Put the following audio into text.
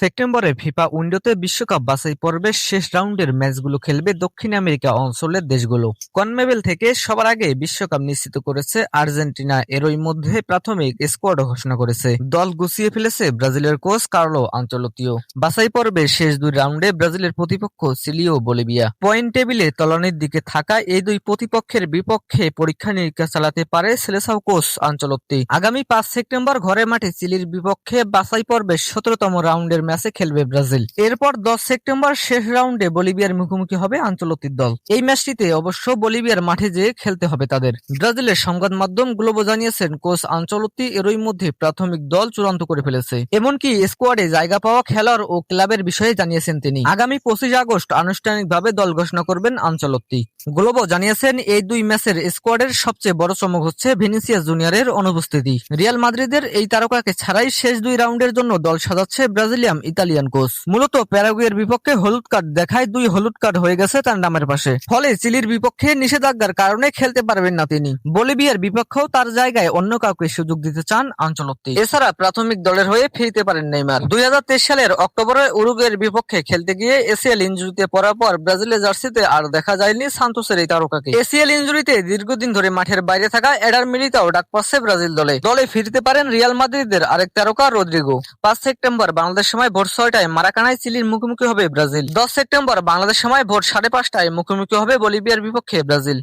সেপ্টেম্বরে ফিফা উইন্ডোতে বিশ্বকাপ বাছাই পর্বের শেষ রাউন্ডের ম্যাচগুলো খেলবে দক্ষিণ আমেরিকা অঞ্চলের দেশগুলো। কনমেবেল থেকে সবার আগে বিশ্বকাপ নিশ্চিত করেছে আর্জেন্টিনা, এরই মধ্যে প্রাথমিক স্কোয়াড ঘোষণা করেছে। দল গুছিয়ে ফেলেছে ব্রাজিলের কোচ কার্লো আঞ্চলতীয় বাছাই পর্বের শেষ দুই রাউন্ডে ব্রাজিলের প্রতিপক্ষ চিলি ও বলিভিয়া। পয়েন্ট টেবিলে তলানির দিকে থাকা এই দুই প্রতিপক্ষের বিপক্ষে পরীক্ষা নিরীক্ষা চালাতে পারে সেলেসাও কোচ আঞ্চলত্তি আগামী পাঁচ সেপ্টেম্বর ঘরের মাঠে চিলির বিপক্ষে বাছাই পর্বের সতেরোতম রাউন্ডের ম্যাচে খেলবে ব্রাজিল। এরপর দশ সেপ্টেম্বর শেষ রাউন্ডে বলিভিয়ার মুখোমুখি হবে আঞ্চলতির দল। এই ম্যাচটিতে অবশ্য বলিভিয়ার মাঠে যেয়ে খেলতে হবে তাদের। ব্রাজিলের সংবাদ মাধ্যম গ্লোবো জানিয়েছেন, কোচ আঞ্চলতি এরই মধ্যে প্রাথমিক দল চূড়ান্ত করে ফেলেছে। এমনকি স্কোয়াডে জায়গা পাওয়া খেলোয়াড় ও ক্লাবের বিষয়ে জানিয়েছেন তিনি। আগামী পঁচিশ আগস্ট আনুষ্ঠানিকভাবে দল ঘোষণা করবেন আঞ্চলতি। গ্লোবো জানিয়েছেন, এই দুই ম্যাচের স্কোয়াডের সবচেয়ে বড় চমক হচ্ছে ভেনিসিয়া জুনিয়রের অনুপস্থিতি। রিয়াল মাদ্রিদের এই তারকাকে ছাড়াই শেষ দুই রাউন্ডের জন্য দল সাজাচ্ছে ব্রাজিলিয়াম ইতালিয়ান কোচ। মূলত প্যারাগুয়ের বিপক্ষে হলুদ কার্ড দেখায় দুই হলুদ কার্ড হয়ে গেছে তার নামের পাশে। ফলে চিলির বিপক্ষে নিষেধাজ্ঞার কারণে খেলতে পারবেন না তিনি। বলিভিয়ার বিপক্ষেও তার জায়গায় অন্য কাউকে সুযোগ দিতে চান আঞ্চলত্তি। এছাড়া প্রাথমিক দলের হয়ে ফিরতে পারেন নেইমার। দুই সালের অক্টোবরে উরুগুয়ের বিপক্ষে খেলতে গিয়ে এসিএল ইঞ্জুরিতে পড়ার পর ব্রাজিলের জার্সিতে আর দেখা যায়নি সান্তোসের এই তারকাকে। এসিএল ইঞ্জুরিতে দীর্ঘদিন ধরে মাঠের বাইরে থাকা এডার মিলিতাও ডাক পাচ্ছে ব্রাজিল দলে। দলে ফিরতে পারেন রিয়াল মাদ্রিদের আরেক তারকা রদ্রিগো। পাঁচ সেপ্টেম্বর বাংলাদেশ সময় ভোর ছয়টায় মারাকানায় চিলির মুখোমুখি হবে ব্রাজিল। দশ সেপ্টেম্বর বাংলাদেশ সময় ভোর সাড়ে পাঁচটায় মুখোমুখি হবে বলিভিয়ার বিপক্ষে ব্রাজিল।